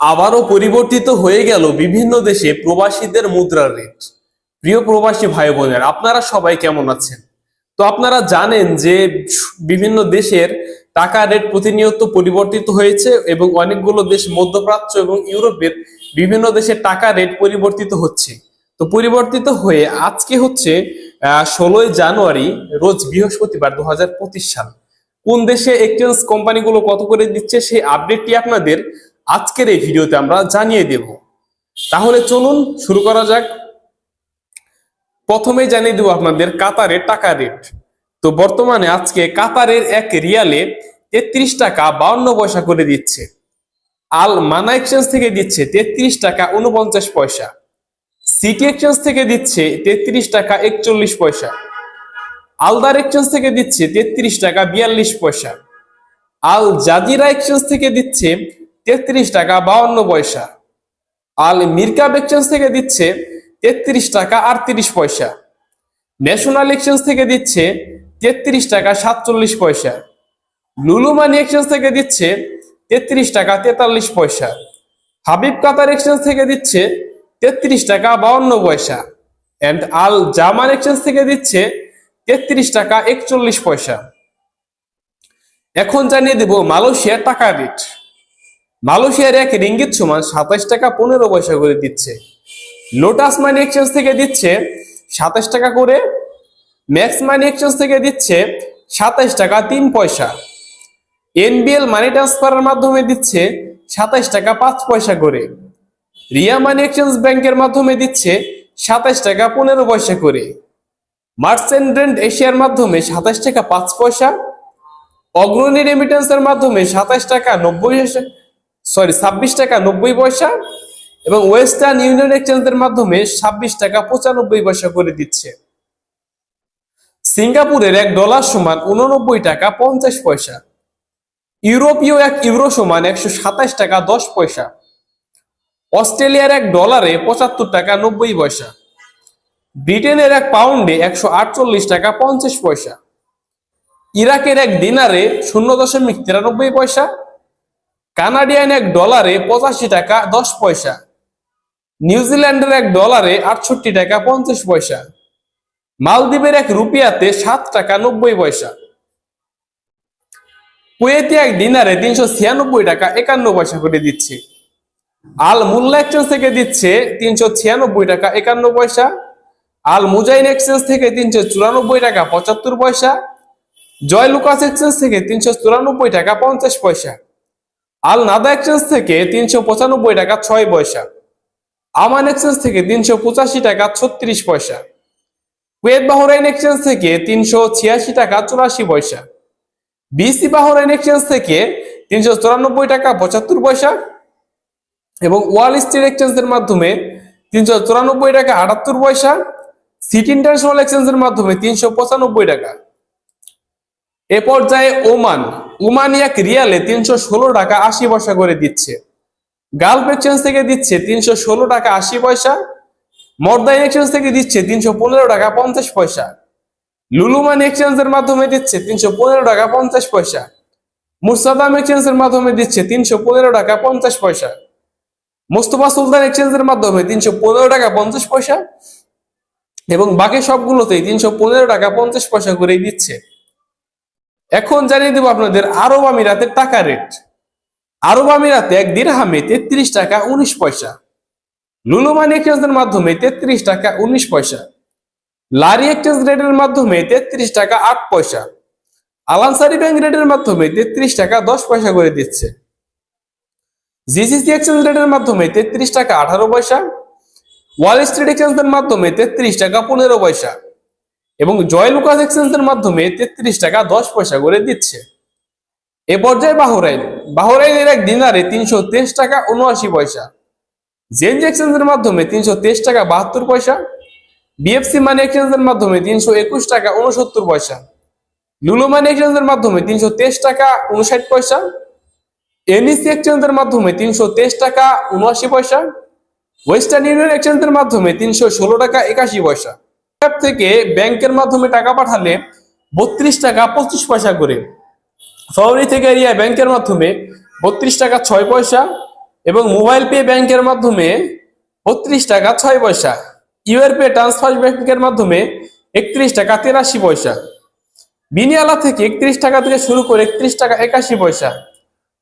আবারও পরিবর্তিত হয়ে গেল বিভিন্ন দেশে প্রবাসীদের মুদ্রার রেট। প্রিয় প্রবাসী ভাই বোনের আপনারা সবাই কেমন আছেন? তো আপনারা জানেন যে বিভিন্ন দেশের টাকা রেট প্রতিনিয়ত পরিবর্তিত হয়েছে এবং অনেকগুলো দেশ মধ্যপ্রাচ্য এবং ইউরোপের বিভিন্ন দেশের টাকা রেট পরিবর্তিত হচ্ছে। তো পরিবর্তিত হয়ে আজকে হচ্ছে ষোলোই জানুয়ারি, রোজ বৃহস্পতিবার দু হাজার পঁচিশ সাল। কোন দেশে এক্সচেঞ্জ কোম্পানিগুলো কত করে দিচ্ছে সেই আপডেটটি আপনাদের আজকের এই ভিডিওতে আমরা জানিয়ে দেব। তাহলে চলুন শুরু করা যাক। প্রথমে জানিয়ে দেবো আপনাদের কাতারের টাকা রেট। তো বর্তমানে আজকে কাতারের এক রিয়ালে তেত্রিশ টাকা বাউন্ন পয়সা করে দিচ্ছে। আল মানা এক্সচেঞ্জ থেকে দিচ্ছে তেত্রিশ টাকা উনপঞ্চাশ পয়সা। সিটি এক্সচেঞ্জ থেকে দিচ্ছে তেত্রিশ টাকা একচল্লিশ পয়সা। আলদার এক্সচেঞ্জ থেকে দিচ্ছে তেত্রিশ টাকা বিয়াল্লিশ পয়সা। আল জাজিরা এক্সচেঞ্জ থেকে দিচ্ছে তেত্রিশ টাকা বাউন্ন পয়সা। আল মিরকাব এক্সচেঞ্জ থেকে দিচ্ছে তেত্রিশ টাকা আটত্রিশ পয়সা। ন্যাশনাল এক্সচেঞ্জ থেকে দিচ্ছে তেত্রিশ টাকা সাতচল্লিশ পয়সা। লুলু মানি এক্সচেঞ্জ থেকে দিচ্ছে তেত্রিশ টাকা তেতাল্লিশ পয়সা। হাবিব কাতার এক্সচেঞ্জ থেকে দিচ্ছে তেত্রিশ টাকা বাউন্ন পয়সা। অ্যান্ড আল জামান এক্সচেঞ্জ থেকে দিচ্ছে তেত্রিশ টাকা একচল্লিশ পয়সা। এখন জানিয়ে দেব মালয়েশিয়ার টাকা রেট। মালয়েশিয়ার এক রিঙ্গিত সমান সাতাশ টাকা পনেরো পয়সা করে দিচ্ছে। লোটাস মানি এক্সচেঞ্জ থেকে দিচ্ছে সাতাশ টাকা করে, ম্যাক্স মানি এক্সচেঞ্জ থেকে দিচ্ছে সাতাশ টাকা তিন পয়সা। এনবিএল মানি ট্রান্সফারের মাধ্যমে দিচ্ছে সাতাশ টাকা পাঁচ পয়সা করে। রিয়া মানি এক্সচেঞ্জ ব্যাংকের মাধ্যমে দিচ্ছে সাতাশ টাকা পনেরো পয়সা করে। মার্চেন্ট এশিয়ার মাধ্যমে সাতাশ টাকা পাঁচ পয়সা। অগ্রণী রেমিটেন্সের মাধ্যমে সাতাশ টাকা নব্বই সরি, ছাব্বিশ টাকা নব্বই পয়সা এবং ওয়েস্টার্ন ইউনিয়ন এক্সচেঞ্জের মাধ্যমে ছাব্বিশ টাকা পঁচানব্বই পয়সা করে দিচ্ছে। সিঙ্গাপুরের এক ডলার সমান উননব্বই টাকা পঞ্চাশ পয়সা। ইউরোপীয় এক ইউরো সমান একশো সাতাশ টাকা দশ পয়সা। অস্ট্রেলিয়ার এক ডলারে পঁচাত্তর টাকা নব্বই পয়সা। ব্রিটেনের এক পাউন্ডে একশো আটচল্লিশ টাকা পঞ্চাশ পয়সা। ইরাকের এক দিনারে শূন্য দশমিক তিরানব্বই পয়সা। কানাডিয়ান এক ডলারে পঁচাশি টাকা দশ পয়সা নিউজিল্যান্ডের এক ডলারে আটষট্টি টাকা পঞ্চাশ পয়সা, মালদ্বীপের এক রুপিয়াতে সাত টাকা নব্বই পয়সা। কুয়েতে এক ডিনারে তিনশো ছিয়ানব্বই টাকা একান্ন পয়সা করে দিচ্ছে। আল মুল্লা এক্সচেঞ্জ থেকে দিচ্ছে তিনশো ছিয়ানব্বই টাকা একান্ন পয়সা। আল মুজাইন এক্সচেঞ্জ থেকে তিনশো চুরানব্বই টাকা পঁচাত্তর পয়সা। জয় লুকাস এক্সচেঞ্জ থেকে তিনশো চুরানব্বই টাকা পঞ্চাশ পয়সা। আল নাদা এক্সচেঞ্জ থেকে তিনশো পঁচানব্বই টাকা ছয় পয়সা। আমান এক্সচেঞ্জ থেকে তিনশো পঁচাশি টাকা ছত্রিশ পয়সা। কুয়েত বাহরাইন এক্সচেঞ্জ থেকে তিনশো ছিয়াশি টাকা চুরাশি পয়সা। বিসি বাহরাইন এক্সচেঞ্জ থেকে তিনশো চুরানব্বই টাকা পঁচাত্তর পয়সা এবং ওয়াল স্ট্রিট এক্সচেঞ্জের মাধ্যমে তিনশো চুরানব্বই টাকা আটাত্তর পয়সা। সিটি ইন্টারন্যাশনাল এক্সচেঞ্জের মাধ্যমে তিনশো পঁচানব্বই টাকা। এ পর্যায়ে ওমান। ওমান এক রিয়ালে তিনশো ষোলো টাকা আশি পয়সা করে দিচ্ছে। গালফ এক্সচেঞ্জ থেকে দিচ্ছে তিনশো ষোলো টাকা আশি পয়সা। মর্দাইন এক্সচেঞ্জ থেকে দিচ্ছে তিনশো পনেরো টাকা পঞ্চাশ পয়সা। লুলুমান এক্সচেঞ্জের মাধ্যমে দিচ্ছে তিনশো পনেরো টাকা পঞ্চাশ পয়সা। মুর্সাদাম এক্সচেঞ্জের মাধ্যমে দিচ্ছে তিনশো পনেরো টাকা পঞ্চাশ পয়সা। মোস্তফা সুলতান এক্সচেঞ্জের মাধ্যমে তিনশো পনেরো টাকা পঞ্চাশ পয়সা। এবং বাকি সবগুলোতেই তিনশো পনেরো টাকা পঞ্চাশ পয়সা করেই দিচ্ছে। এখন জানিয়ে দেবো আপনাদের আরব আমিরাতের টাকা রেট আরব আমিরাতে এক দিরহামে তেত্রিশ টাকা উনিশ পয়সা। লুলুমান এক্সচেঞ্জের মাধ্যমে তেত্রিশ টাকা উনিশ পয়সা। লারি এক্সচেঞ্জ রেটের মাধ্যমে তেত্রিশ টাকা আট পয়সা। আলানসারি ব্যাংক রেটের মাধ্যমে তেত্রিশ টাকা দশ পয়সা করে দিচ্ছে। জিসিসি এক্সচেঞ্জ রেটের মাধ্যমে তেত্রিশ টাকা আঠারো পয়সা। ওয়াল স্ট্রিট এক্সচেঞ্জের মাধ্যমে তেত্রিশ টাকা পনেরো পয়সা। এবং জয় লুকাস এক্সচেঞ্জের মাধ্যমে তেত্রিশ টাকা দশ পয়সা করে দিচ্ছে। এ পর্যায়ে বাহরাইন, বাহরাইনের এক দিনারে তিনশো তেইশ টাকা উনআশি পয়সা জেনজি এক্সচেঞ্জের মাধ্যমে তিনশো তেইশ টাকা বাহাত্তর পয়সা, বিএফসি মানি এক্সচেঞ্জের মাধ্যমে তিনশো একুশ টাকা উনসত্তর পয়সা, লুলু মানি এক্সচেঞ্জের মাধ্যমে তিনশো তেইশ টাকা উনষাট পয়সা, এনইসি এক্সচেঞ্জের মাধ্যমে তিনশো তেইশ টাকা উনআশি পয়সা, ওয়েস্টার্ন ইউনিয়ন এক্সচেঞ্জের মাধ্যমে তিনশো ষোলো টাকা একাশি পয়সা অ্যাপ থেকে ব্যাংকের মাধ্যমে টাকা পাঠালে বত্রিশ টাকা পঁচিশ পয়সা করে। ফেব্রুয়ারি থেকে এরিয়া ব্যাংকের মাধ্যমে বত্রিশ টাকা ছয় পয়সা এবং মোবাইল পে ব্যাংকের মাধ্যমে বত্রিশ টাকা ছয় পয়সা। ইউআর পে ট্রান্সফার ব্যাংকের মাধ্যমে একত্রিশ টাকা তিরাশি পয়সা। বিনিয়ালা থেকে একত্রিশ টাকা থেকে শুরু করে একত্রিশ টাকা একাশি পয়সা।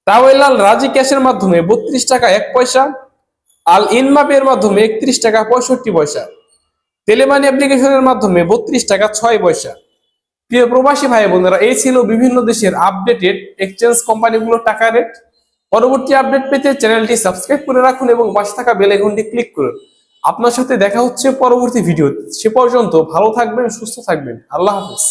তাওয়াইলাল রাজি ক্যাশের মাধ্যমে বত্রিশ টাকা এক পয়সা। আল ইনমাপের মাধ্যমে একত্রিশ টাকা পঁয়ষট্টি পয়সা। তেলেমানি অ্যাপ্লিকেশনের মাধ্যমে বত্রিশ টাকা ছয় পয়সা। প্রিয় প্রবাসী ভাই বোনেরা, এই ছিল বিভিন্ন দেশের আপডেটেড এক্সচেঞ্জ কোম্পানিগুলোর টাকা রেট পরবর্তী আপডেট পেতে চ্যানেলটি সাবস্ক্রাইব করে রাখুন এবং পাশে থাকা বেল ক্লিক করুন। আপনার সাথে দেখা হচ্ছে পরবর্তী ভিডিও সে পর্যন্ত ভালো থাকবেন, সুস্থ থাকবেন। আল্লাহ হাফিজ।